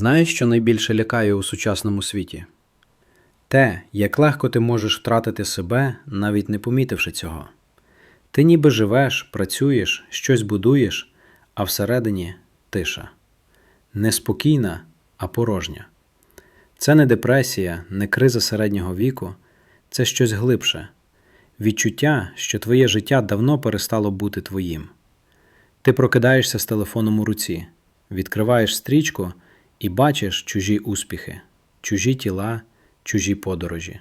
Знаєш, що найбільше лякає у сучасному світі? Те, як легко ти можеш втратити себе, навіть не помітивши цього. Ти ніби живеш, працюєш, щось будуєш, а всередині тиша. Неспокійна, а порожня. Це не депресія, не криза середнього віку, це щось глибше. Відчуття, що твоє життя давно перестало бути твоїм. Ти прокидаєшся з телефоном у руці, відкриваєш стрічку і бачиш чужі успіхи, чужі тіла, чужі подорожі.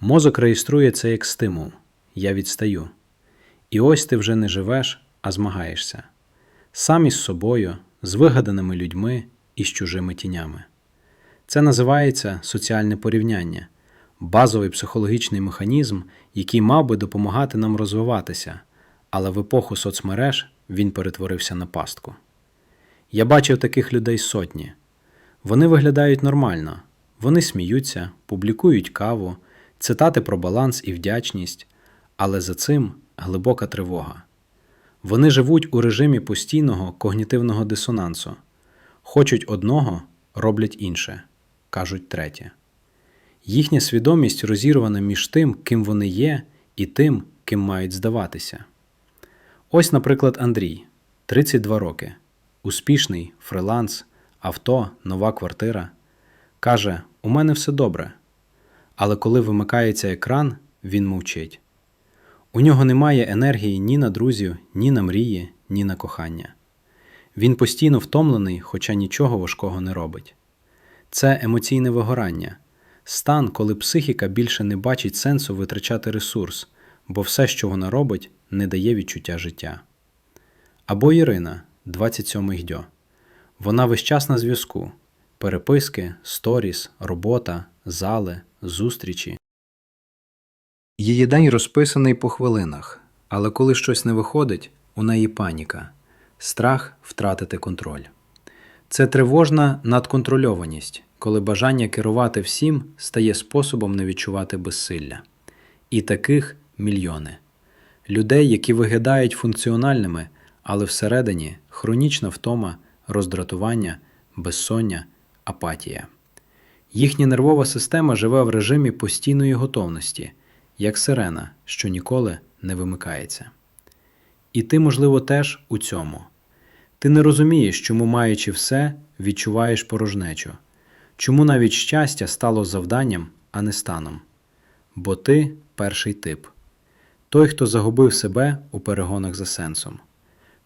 Мозок реєструє це як стимул я відстаю. І ось ти вже не живеш, а змагаєшся сам із собою, з вигаданими людьми і з чужими тінями. Це називається соціальне порівняння, базовий психологічний механізм, який мав би допомагати нам розвиватися, але в епоху соцмереж він перетворився на пастку. Я бачив таких людей сотні. Вони виглядають нормально, вони сміються, публікують каву, цитати про баланс і вдячність, але за цим глибока тривога. Вони живуть у режимі постійного когнітивного дисонансу. Хочуть одного, роблять інше, кажуть третє. Їхня свідомість розірвана між тим, ким вони є, і тим, ким мають здаватися. Ось, наприклад, Андрій, 32 роки, успішний, фриланс, авто, нова квартира. Каже: У мене все добре. Але коли вимикається екран, він мовчить. У нього немає енергії ні на друзів, ні на мрії, ні на кохання. Він постійно втомлений, хоча нічого важкого не робить. Це емоційне вигорання, стан, коли психіка більше не бачить сенсу витрачати ресурс, бо все, що вона робить, не дає відчуття життя. Або Ірина, 27 гдьо. Вона весь час на зв'язку: переписки, сторіс, робота, зали, зустрічі. Її день розписаний по хвилинах, але коли щось не виходить, у неї паніка, страх втратити контроль. Це тривожна надконтрольованість, коли бажання керувати всім стає способом не відчувати безсилля. І таких мільйони людей, які виглядають функціональними, але всередині хронічна втома, роздратування, безсоння, апатія. Їхня нервова система живе в режимі постійної готовності, як сирена, що ніколи не вимикається. І ти, можливо, теж у цьому. Ти не розумієш, чому, маючи все, відчуваєш порожнечу, чому навіть щастя стало завданням, а не станом. Бо ти перший тип той, хто загубив себе у перегонах за сенсом,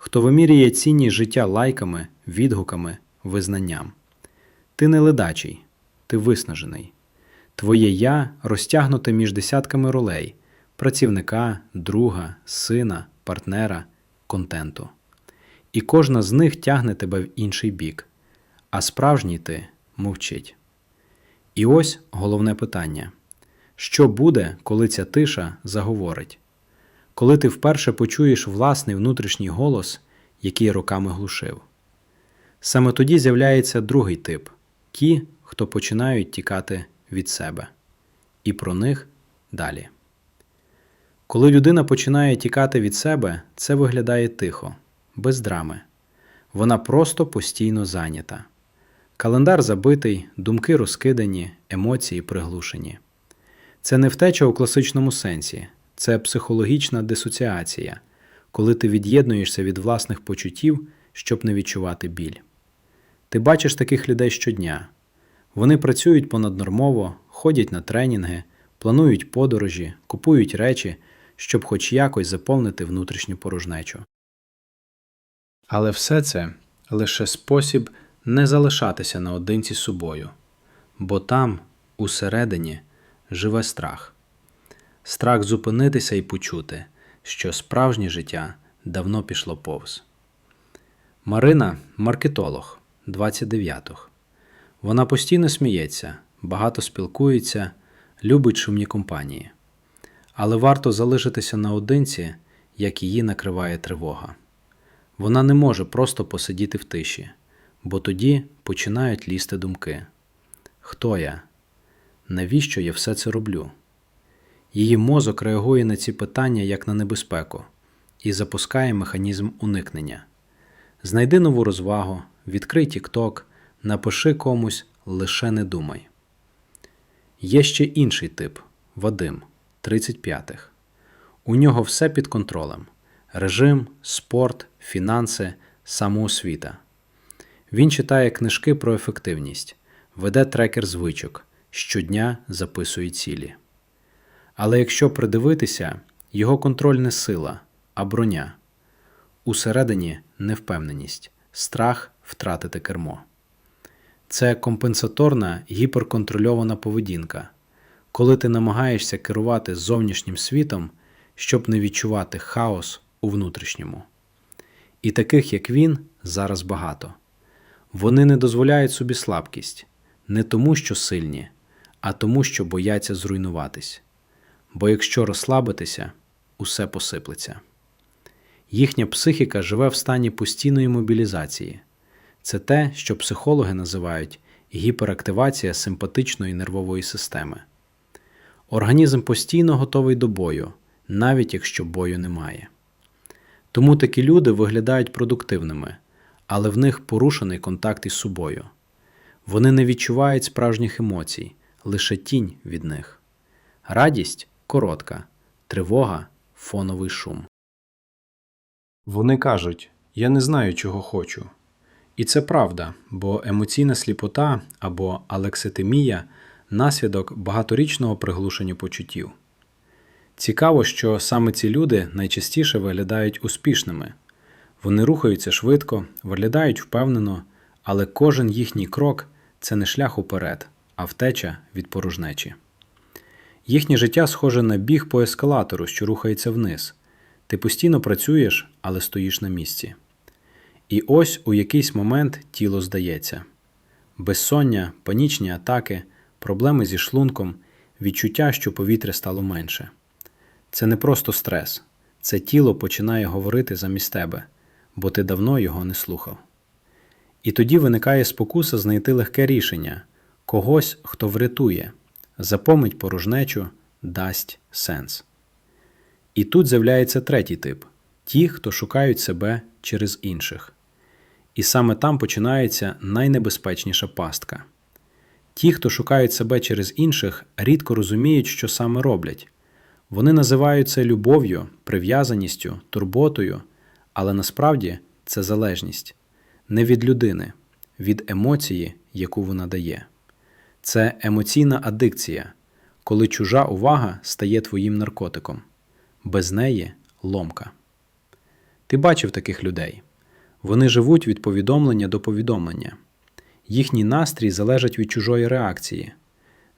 хто вимірює цінність життя лайками, відгуками, визнанням. Ти не ледачий, ти виснажений. Твоє я розтягнуте між десятками ролей працівника, друга, сина, партнера, контенту. І кожна з них тягне тебе в інший бік, а справжній ти мовчить. І ось головне питання: що буде, коли ця тиша заговорить? Коли ти вперше почуєш власний внутрішній голос, який роками глушив? Саме тоді з'являється другий тип ті, хто починають тікати від себе, і про них далі. Коли людина починає тікати від себе, це виглядає тихо, без драми. Вона просто постійно зайнята. Календар забитий, думки розкидані, емоції приглушені. Це не втеча у класичному сенсі, це психологічна дисоціація, коли ти від'єднуєшся від власних почуттів, щоб не відчувати біль. Ти бачиш таких людей щодня. Вони працюють понаднормово, ходять на тренінги, планують подорожі, купують речі, щоб хоч якось заповнити внутрішню порожнечу. Але все це лише спосіб не залишатися наодинці з собою, бо там, усередині, живе страх. Страх зупинитися і почути, що справжнє життя давно пішло повз. Марина маркетолог 29-х. Вона постійно сміється, багато спілкується, любить шумні компанії. Але варто залишитися наодинці, як її накриває тривога. Вона не може просто посидіти в тиші, бо тоді починають лізти думки: Хто я? Навіщо я все це роблю? Її мозок реагує на ці питання як на небезпеку і запускає механізм уникнення. Знайди нову розвагу, відкрий TikTok, напиши комусь лише не думай. Є ще інший тип Вадим, 35-х. У нього все під контролем: режим, спорт, фінанси, самоосвіта. Він читає книжки про ефективність, веде трекер звичок, щодня записує цілі. Але якщо придивитися, його контроль не сила, а броня. Усередині невпевненість, страх втратити кермо. Це компенсаторна гіперконтрольована поведінка, коли ти намагаєшся керувати зовнішнім світом, щоб не відчувати хаос у внутрішньому. І таких, як він, зараз багато. Вони не дозволяють собі слабкість не тому, що сильні, а тому, що бояться зруйнуватись. Бо якщо розслабитися, усе посиплеться. Їхня психіка живе в стані постійної мобілізації. Це те, що психологи називають гіперактивація симпатичної нервової системи. Організм постійно готовий до бою, навіть якщо бою немає. Тому такі люди виглядають продуктивними, але в них порушений контакт із собою. Вони не відчувають справжніх емоцій, лише тінь від них. Радість коротка, тривога фоновий шум. Вони кажуть: Я не знаю, чого хочу. І це правда, бо емоційна сліпота або алекситимія наслідок багаторічного приглушення почуттів. Цікаво, що саме ці люди найчастіше виглядають успішними. Вони рухаються швидко, виглядають впевнено, але кожен їхній крок це не шлях уперед, а втеча від порожнечі. Їхнє життя схоже на біг по ескалатору, що рухається вниз. Ти постійно працюєш, але стоїш на місці. І ось у якийсь момент тіло здається безсоння, панічні атаки, проблеми зі шлунком, відчуття, що повітря стало менше. Це не просто стрес, це тіло починає говорити замість тебе, бо ти давно його не слухав. І тоді виникає спокуса знайти легке рішення когось, хто врятує, запомить порожнечу, дасть сенс. І тут з'являється третій тип ті, хто шукають себе через інших. І саме там починається найнебезпечніша пастка. Ті, хто шукають себе через інших, рідко розуміють, що саме роблять. Вони називають це любов'ю, прив'язаністю, турботою, але насправді це залежність не від людини, від емоції, яку вона дає. Це емоційна адикція, коли чужа увага стає твоїм наркотиком, без неї ломка. Ти бачив таких людей. Вони живуть від повідомлення до повідомлення. Їхній настрій залежить від чужої реакції.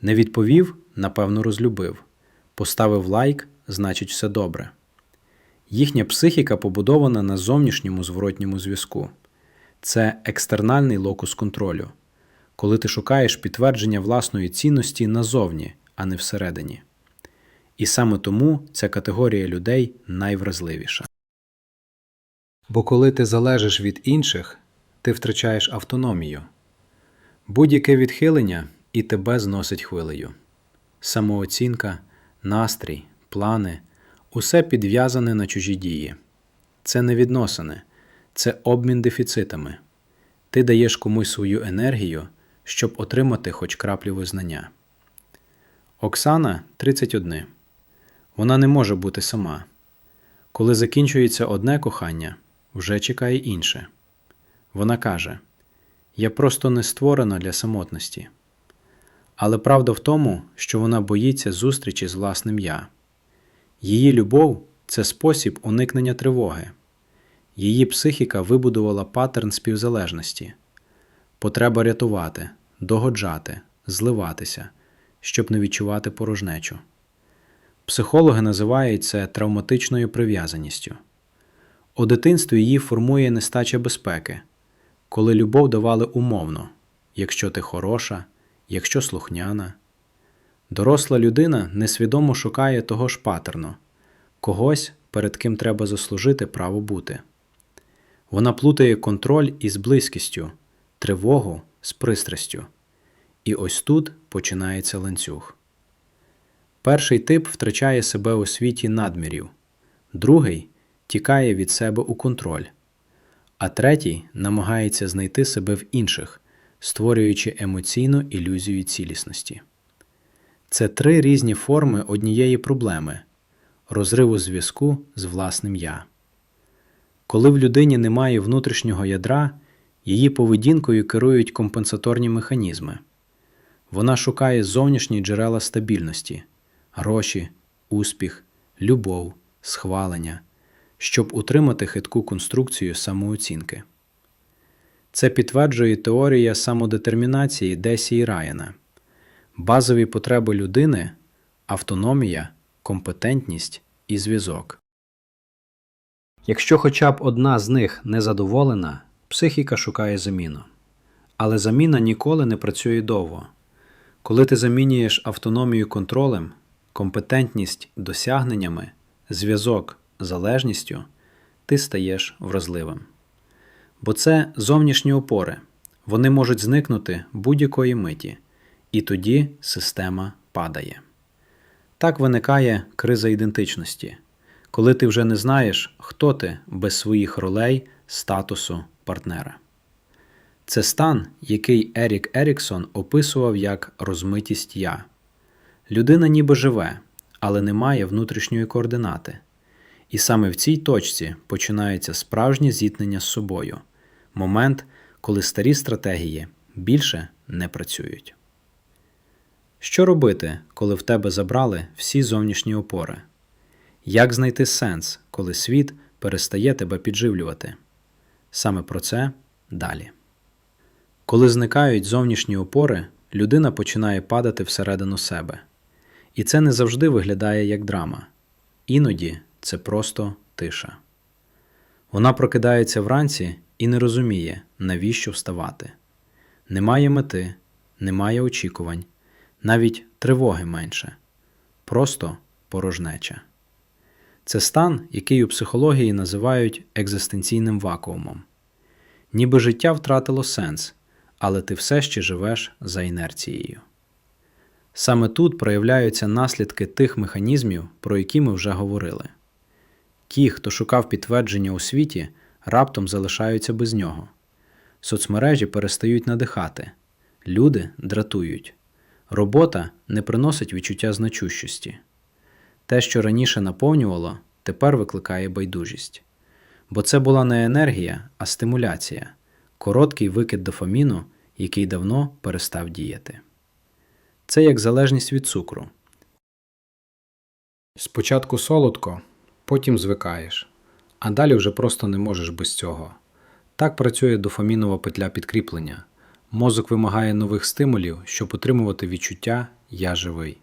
Не відповів, напевно, розлюбив. Поставив лайк, значить, все добре. Їхня психіка побудована на зовнішньому зворотньому зв'язку. Це екстернальний локус контролю, коли ти шукаєш підтвердження власної цінності назовні, а не всередині. І саме тому ця категорія людей найвразливіша. Бо коли ти залежиш від інших, ти втрачаєш автономію. Будь-яке відхилення і тебе зносить хвилею. Самооцінка, настрій, плани усе підв'язане на чужі дії. Це не відносини, це обмін дефіцитами. Ти даєш комусь свою енергію, щоб отримати хоч краплю визнання. Оксана 31. Вона не може бути сама. Коли закінчується одне кохання, вже чекає інше. Вона каже: Я просто не створена для самотності. Але правда в тому, що вона боїться зустрічі з власним я. Її любов це спосіб уникнення тривоги. Її психіка вибудувала паттерн співзалежності, потреба рятувати, догоджати, зливатися, щоб не відчувати порожнечу. Психологи називають це травматичною прив'язаністю. У дитинстві її формує нестача безпеки, коли любов давали умовно, якщо ти хороша, якщо слухняна. Доросла людина несвідомо шукає того ж патерну, когось, перед ким треба заслужити право бути. Вона плутає контроль із близькістю, тривогу з пристрастю. І ось тут починається ланцюг. Перший тип втрачає себе у світі надмірів, другий тікає від себе у контроль, а третій намагається знайти себе в інших, створюючи емоційну ілюзію цілісності. Це три різні форми однієї проблеми розриву зв'язку з власним я. Коли в людині немає внутрішнього ядра, її поведінкою керують компенсаторні механізми. Вона шукає зовнішні джерела стабільності, гроші, успіх, любов, схвалення, щоб утримати хитку конструкцію самооцінки. Це підтверджує теорія самодетермінації Десі Райана. Базові потреби людини автономія, компетентність і зв'язок. Якщо хоча б одна з них не задоволена, психіка шукає заміну. Але заміна ніколи не працює довго. Коли ти замінюєш автономію контролем, компетентність досягненнями, зв'язок залежністю, ти стаєш вразливим. Бо це зовнішні опори, вони можуть зникнути будь-якої миті, і тоді система падає. Так виникає криза ідентичності, коли ти вже не знаєш, хто ти без своїх ролей, статусу, партнера. Це стан, який Ерік Еріксон описував як розмитість я. Людина ніби живе, але не має внутрішньої координати. І саме в цій точці починається справжнє зіткнення з собою момент, коли старі стратегії більше не працюють. Що робити, коли в тебе забрали всі зовнішні опори? Як знайти сенс, коли світ перестає тебе підживлювати? Саме про це далі. Коли зникають зовнішні опори, людина починає падати всередину себе. І це не завжди виглядає як драма. Іноді це просто тиша. Вона прокидається вранці і не розуміє, навіщо вставати. Немає мети, немає очікувань, навіть тривоги менше, просто порожнеча. Це стан, який у психології називають екзистенційним вакуумом. Ніби життя втратило сенс, але ти все ще живеш за інерцією. Саме тут проявляються наслідки тих механізмів, про які ми вже говорили. Ті, хто шукав підтвердження у світі, раптом залишаються без нього. Соцмережі перестають надихати, люди дратують, робота не приносить відчуття значущості. Те, що раніше наповнювало, тепер викликає байдужість. Бо це була не енергія, а стимуляція, короткий викид дофаміну, який давно перестав діяти. Це як залежність від цукру. Спочатку солодко, потім звикаєш, а далі вже просто не можеш без цього. Так працює дофамінова петля підкріплення. Мозок вимагає нових стимулів, щоб отримувати відчуття Я живий.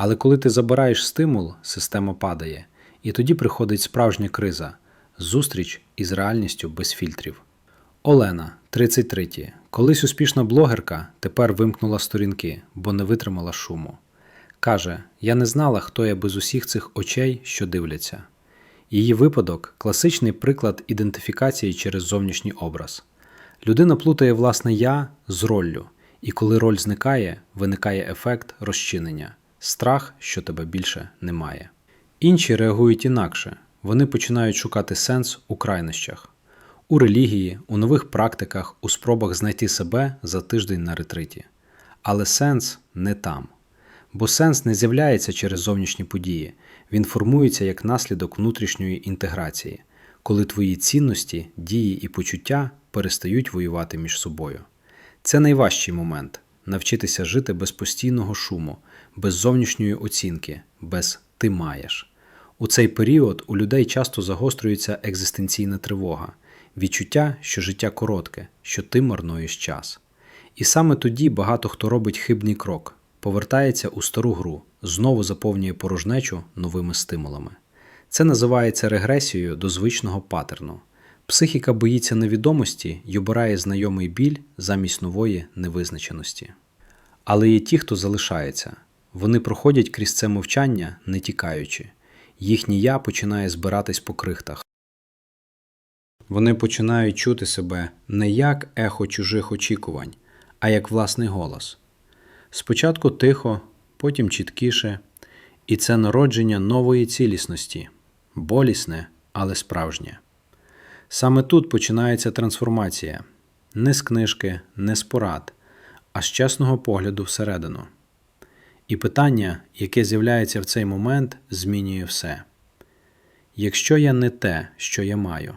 Але коли ти забираєш стимул, система падає, і тоді приходить справжня криза зустріч із реальністю без фільтрів. Олена, 33. Колись успішна блогерка тепер вимкнула сторінки, бо не витримала шуму. Каже: Я не знала, хто я без усіх цих очей, що дивляться. Її випадок класичний приклад ідентифікації через зовнішній образ. Людина плутає власне я з роллю, і коли роль зникає, виникає ефект розчинення, страх, що тебе більше немає. Інші реагують інакше, вони починають шукати сенс у крайнощах, у релігії, у нових практиках, у спробах знайти себе за тиждень на ретриті. Але сенс не там. Бо сенс не з'являється через зовнішні події, він формується як наслідок внутрішньої інтеграції, коли твої цінності, дії і почуття перестають воювати між собою. Це найважчий момент навчитися жити без постійного шуму, без зовнішньої оцінки, без ти маєш. У цей період у людей часто загострюється екзистенційна тривога, відчуття, що життя коротке, що ти марнуєш час. І саме тоді багато хто робить хибний крок, повертається у стару гру, знову заповнює порожнечу новими стимулами. Це називається регресією до звичного паттерну. Психіка боїться невідомості й обирає знайомий біль замість нової невизначеності. Але є ті, хто залишається, вони проходять крізь це мовчання, не тікаючи, їхнє я починає збиратись по крихтах. Вони починають чути себе не як ехо чужих очікувань, а як власний голос. Спочатку тихо, потім чіткіше, і це народження нової цілісності, болісне, але справжнє. Саме тут починається трансформація. не з книжки, не з порад, а з чесного погляду всередину. І питання, яке з'являється в цей момент, змінює все. Якщо я не те, що я маю,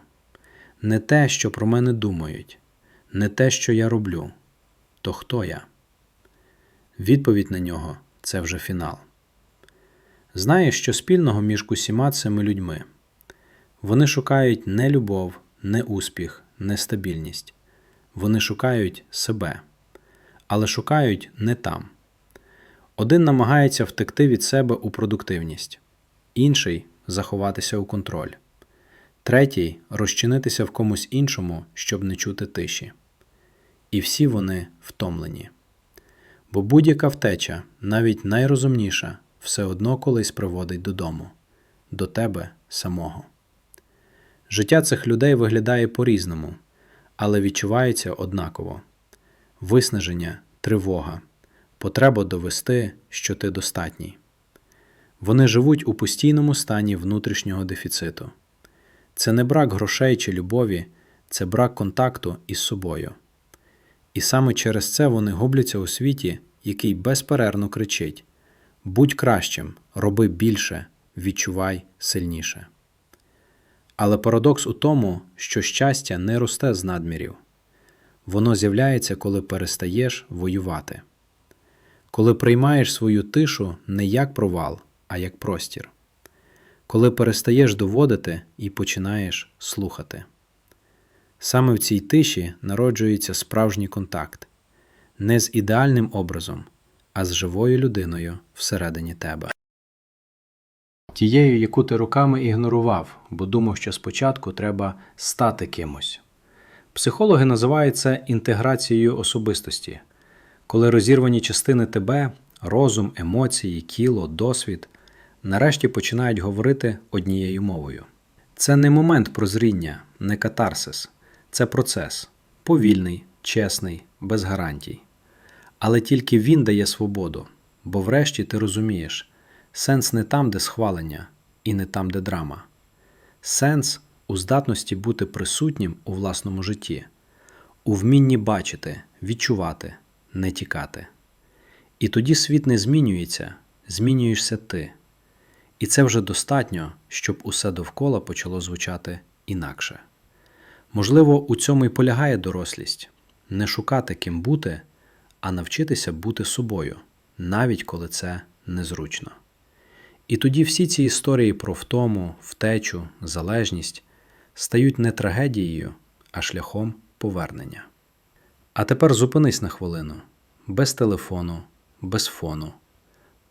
не те, що про мене думають, не те, що я роблю, то хто я? Відповідь на нього це вже фінал. Знаєш, що спільного між усіма цими людьми? Вони шукають не любов, не успіх, не стабільність. Вони шукають себе, але шукають не там. Один намагається втекти від себе у продуктивність, інший заховатися у контроль, третій розчинитися в комусь іншому, щоб не чути тиші. І всі вони втомлені. Бо будь-яка втеча, навіть найрозумніша, все одно колись приводить додому, до тебе самого. Життя цих людей виглядає по-різному, але відчувається однаково виснаження, тривога, потреба довести, що ти достатній. Вони живуть у постійному стані внутрішнього дефіциту. Це не брак грошей чи любові, це брак контакту із собою. І саме через це вони губляться у світі, який безперервно кричить: будь кращим, роби більше, відчувай сильніше. Але парадокс у тому, що щастя не росте з надмірів. Воно з'являється, коли перестаєш воювати, коли приймаєш свою тишу не як провал, а як простір, коли перестаєш доводити і починаєш слухати. Саме в цій тиші народжується справжній контакт не з ідеальним образом, а з живою людиною всередині тебе. Тією, яку ти роками ігнорував, бо думав, що спочатку треба стати кимось. Психологи називають це інтеграцією особистості, коли розірвані частини тебе, розум, емоції, тіло, досвід, нарешті починають говорити однією мовою. Це не момент прозріння, не катарсис, це процес повільний, чесний, без гарантій. Але тільки він дає свободу, бо врешті ти розумієш, сенс не там, де схвалення, і не там, де драма. Сенс у здатності бути присутнім у власному житті, у вмінні бачити, відчувати, не тікати. І тоді світ не змінюється, змінюєшся ти. І це вже достатньо, щоб усе довкола почало звучати інакше. Можливо, у цьому й полягає дорослість не шукати ким бути, а навчитися бути собою, навіть коли це незручно. І тоді всі ці історії про втому, втечу, залежність стають не трагедією, а шляхом повернення. А тепер зупинись на хвилину, без телефону, без фону.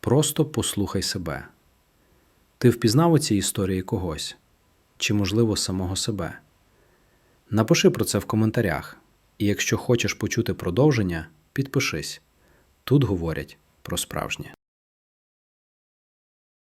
Просто послухай себе. Ти впізнав у цій історії когось чи, можливо, самого себе? Напиши про це в коментарях, і якщо хочеш почути продовження, підпишись тут говорять про справжнє.